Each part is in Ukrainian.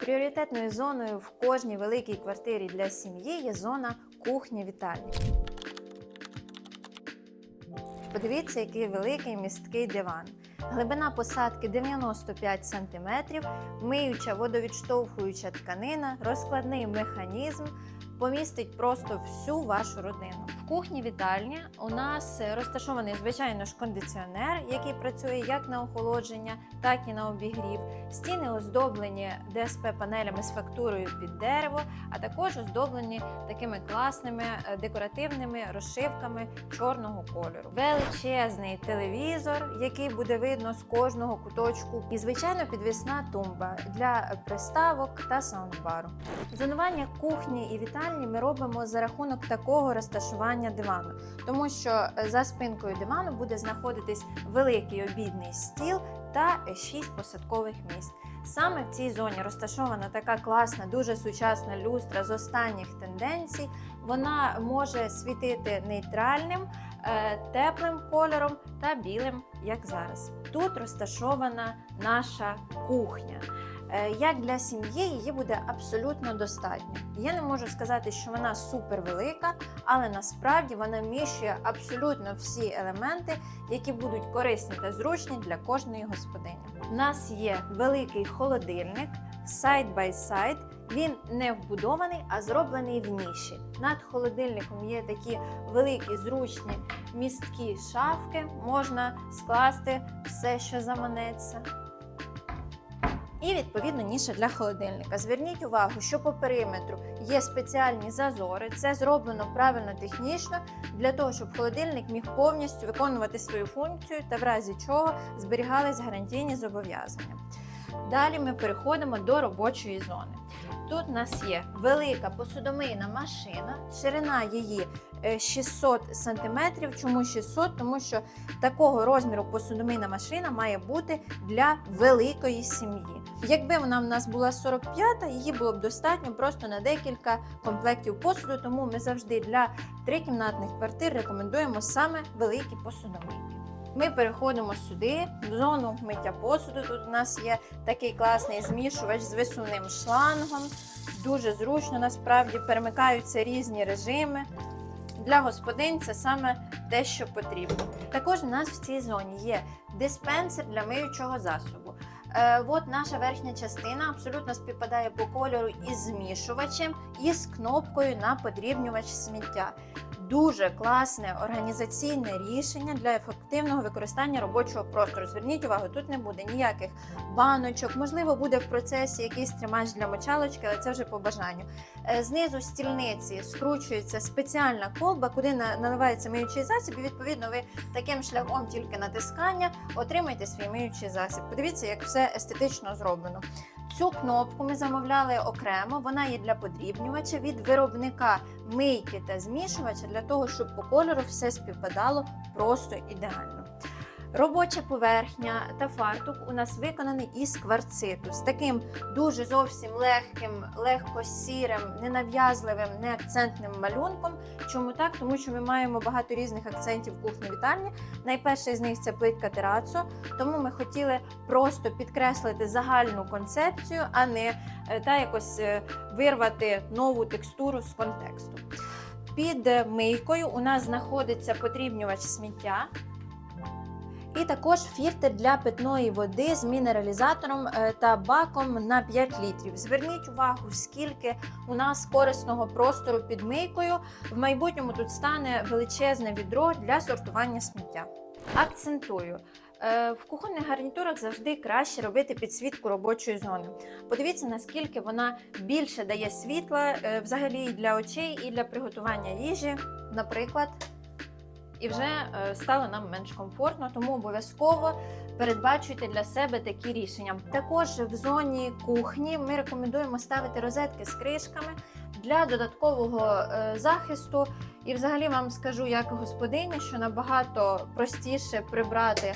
Пріоритетною зоною в кожній великій квартирі для сім'ї є зона кухні-вітальні. Подивіться, який великий місткий диван. Глибина посадки 95 см, миюча водовідштовхуюча тканина, розкладний механізм помістить просто всю вашу родину. В кухні вітальні у нас розташований звичайно ж кондиціонер, який працює як на охолодження, так і на обігрів. Стіни оздоблені ДСП панелями з фактурою під дерево, а також оздоблені такими класними е, декоративними розшивками чорного кольору. Величезний телевізор, який буде видно з кожного куточку, і звичайно підвісна тумба для приставок та саундбару. Зонування кухні і вітальні ми робимо за рахунок такого розташування дивану, тому що е, за спинкою дивану буде знаходитись великий обідний стіл та 6 посадкових місць. Саме в цій зоні розташована така класна, дуже сучасна люстра з останніх тенденцій. Вона може світити нейтральним, е, теплим кольором та білим, як зараз. Тут розташована наша кухня. Е, Як для сім'ї її буде абсолютно достатньо. Я не можу сказати, що вона супер велика, але насправді вона вміщує абсолютно всі елементи, які будуть корисні та зручні для кожної господині. У нас є великий холодильник side by side. Він не вбудований, а зроблений в ніші. Над холодильником є такі великі зручні місткі шафки. Можна скласти все, що заманеться. І відповідно ніша для холодильника. Зверніть увагу, що по периметру є спеціальні зазори. Це зроблено правильно технічно для того, щоб холодильник міг повністю виконувати свою функцію та в разі чого зберігались гарантійні зобов'язання. Далі ми переходимо до робочої зони. Тут у нас є велика посудомийна машина, ширина її е, 600 см. Чому 600? Тому що такого розміру посудомийна машина має бути для великої сім'ї. Якби вона в нас була 45, її було б достатньо просто на декілька комплектів посуду, тому ми завжди для трикімнатних квартир рекомендуємо саме великі посудомийки. Ми переходимо сюди, в зону миття посуду. Тут у нас є такий класний змішувач з висувним шлангом. Дуже зручно, насправді перемикаються різні режими. Для господинь це саме те, що потрібно. Також у нас в цій зоні є диспенсер для миючого засобу. Е, от наша верхня частина абсолютно співпадає по кольору із змішувачем і з кнопкою на подрібнювач сміття. Дуже класне організаційне рішення для ефективного використання робочого простору. Зверніть увагу, тут не буде ніяких баночок. Можливо, буде в процесі якийсь тримач для мочалочки, але це вже по бажанню. Е, Знизу стільниці скручується спеціальна колба, куди наливається миючий засіб. І відповідно, ви таким шляхом тільки натискання отримаєте свій миючий засіб. Подивіться, як все естетично зроблено. Цю кнопку ми замовляли окремо. Вона є для подрібнювача від виробника мийки та змішувача для того, щоб по кольору все співпадало просто ідеально. Робоча поверхня та фартук у нас виконаний із кварциту з таким дуже зовсім легким, легко сірим, ненав'язливим, неакцентним малюнком. Чому так? Тому що ми маємо багато різних акцентів в кухні вітальні. Найперший з них це плитка терацо, тому ми хотіли просто підкреслити загальну концепцію, а не е, та якось е, вирвати нову текстуру з контексту. Під мийкою у нас знаходиться подрібнювач сміття. І також фільтр для питної води з мінералізатором е, та баком на 5 літрів. Зверніть увагу, скільки у нас корисного простору під мийкою. В майбутньому тут стане величезне відро для сортування сміття. Акцентую. е, В кухонних гарнітурах завжди краще робити підсвітку робочої зони. Подивіться, наскільки вона більше дає світла е, взагалі і для очей, і для приготування їжі. Наприклад, і вже е, стало нам менш комфортно, тому обов'язково передбачуйте для себе такі рішення. Також в зоні кухні ми рекомендуємо ставити розетки з кришками для додаткового е, захисту. І взагалі вам скажу як господиня, що набагато простіше прибрати.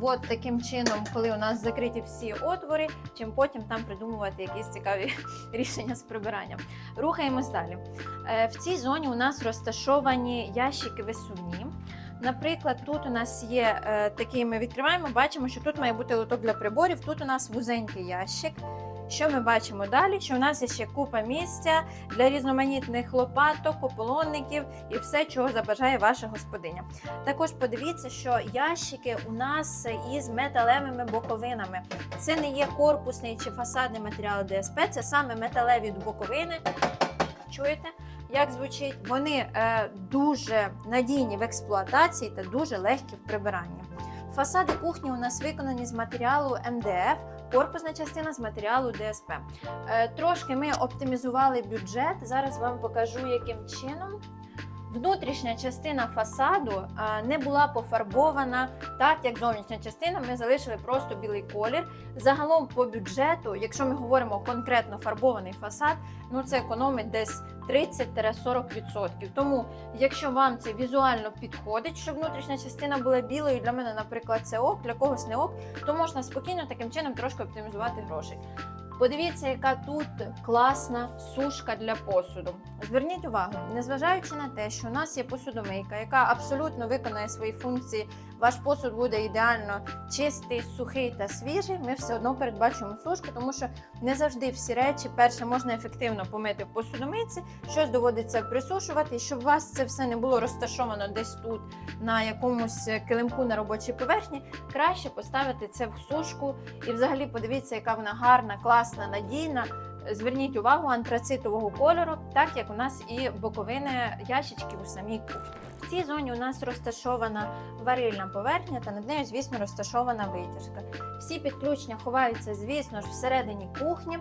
От таким чином, коли у нас закриті всі отвори, чим потім там придумувати якісь цікаві рішення з прибиранням. Рухаємось далі. Е, В цій зоні у нас розташовані ящики висувні. Наприклад, тут у нас є е, такий, ми відкриваємо, бачимо, що тут має бути лоток для приборів. Тут у нас вузенький ящик. Що ми бачимо далі? Що в нас є ще купа місця для різноманітних лопаток, ополонників і все, чого забажає ваша господиня. Також подивіться, що ящики у нас із металевими боковинами. Це не є корпусний чи фасадний матеріал ДСП, це саме металеві боковини. Чуєте? Як звучить? Вони е, дуже надійні в експлуатації та дуже легкі в прибиранні. Фасади кухні у нас виконані з матеріалу МДФ, корпусна частина з матеріалу ДСП. Е, трошки ми оптимізували бюджет. Зараз вам покажу, яким чином. Внутрішня частина фасаду не була пофарбована так, як зовнішня частина. Ми залишили просто білий колір. Загалом по бюджету, якщо ми говоримо конкретно фарбований фасад, ну це економить десь 30-40%. Тому, якщо вам це візуально підходить, щоб внутрішня частина була білою, для мене, наприклад, це ок, для когось не ок, то можна спокійно таким чином трошки оптимізувати гроші. Подивіться, яка тут класна сушка для посуду. Зверніть увагу, незважаючи на те, що у нас є посудомийка, яка абсолютно виконує свої функції, ваш посуд буде ідеально чистий, сухий та свіжий. Ми все одно передбачуємо сушку, тому що не завжди всі речі перше можна ефективно помити в посудомийці, щось доводиться присушувати, і щоб у вас це все не було розташовано десь тут на якомусь килимку на робочій поверхні. Краще поставити це в сушку і взагалі подивіться, яка вона гарна, класна, надійна. Зверніть увагу антрацитового кольору, так як у нас і боковини ящичків у самій кухні. В цій зоні у нас розташована варильна поверхня та над нею, звісно, розташована витяжка. Всі підключення ховаються, звісно ж, всередині кухні.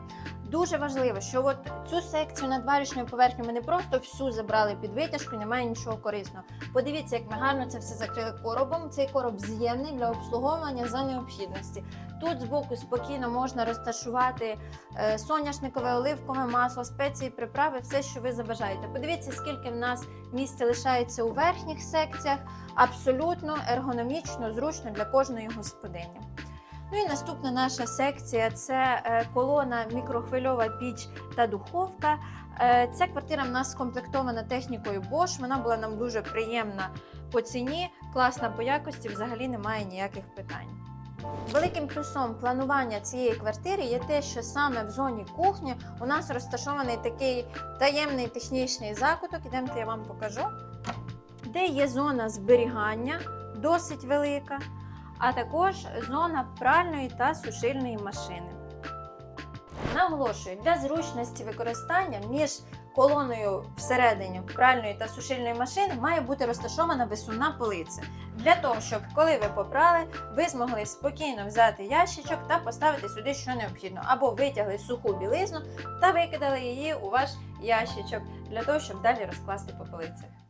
Дуже важливо, що от цю секцію над варочною поверхнею ми не просто всю забрали під витяжку, немає нічого корисного. Подивіться, як ми гарно це все закрили коробом. Цей короб з'ємний для обслуговування за необхідності. Тут збоку спокійно можна розташувати е, соняшникове, оливкове масло, спеції, приправи, все, що ви забажаєте. Подивіться, скільки в нас місця лишається у верхніх секціях, абсолютно ергономічно, зручно для кожної господині. Ну і наступна наша секція це е, колона, мікрохвильова піч та духовка. Е, Ця квартира в нас скомплектована технікою Bosch. Вона була нам дуже приємна по ціні, класна по якості, взагалі немає ніяких питань. Великим плюсом планування цієї квартири є те, що саме в зоні кухні у нас розташований такий таємний технічний закуток. Ідемте, я вам покажу, де є зона зберігання, досить велика, а також зона пральної та сушильної машини. Наголошую, для зручності використання між колоною всередині пральної та сушильної машини має бути розташована висувна полиця. Для того, щоб коли ви попрали, ви змогли спокійно взяти ящичок та поставити сюди, що необхідно, або витягли суху білизну та викидали її у ваш ящичок для того, щоб далі розкласти по полицях.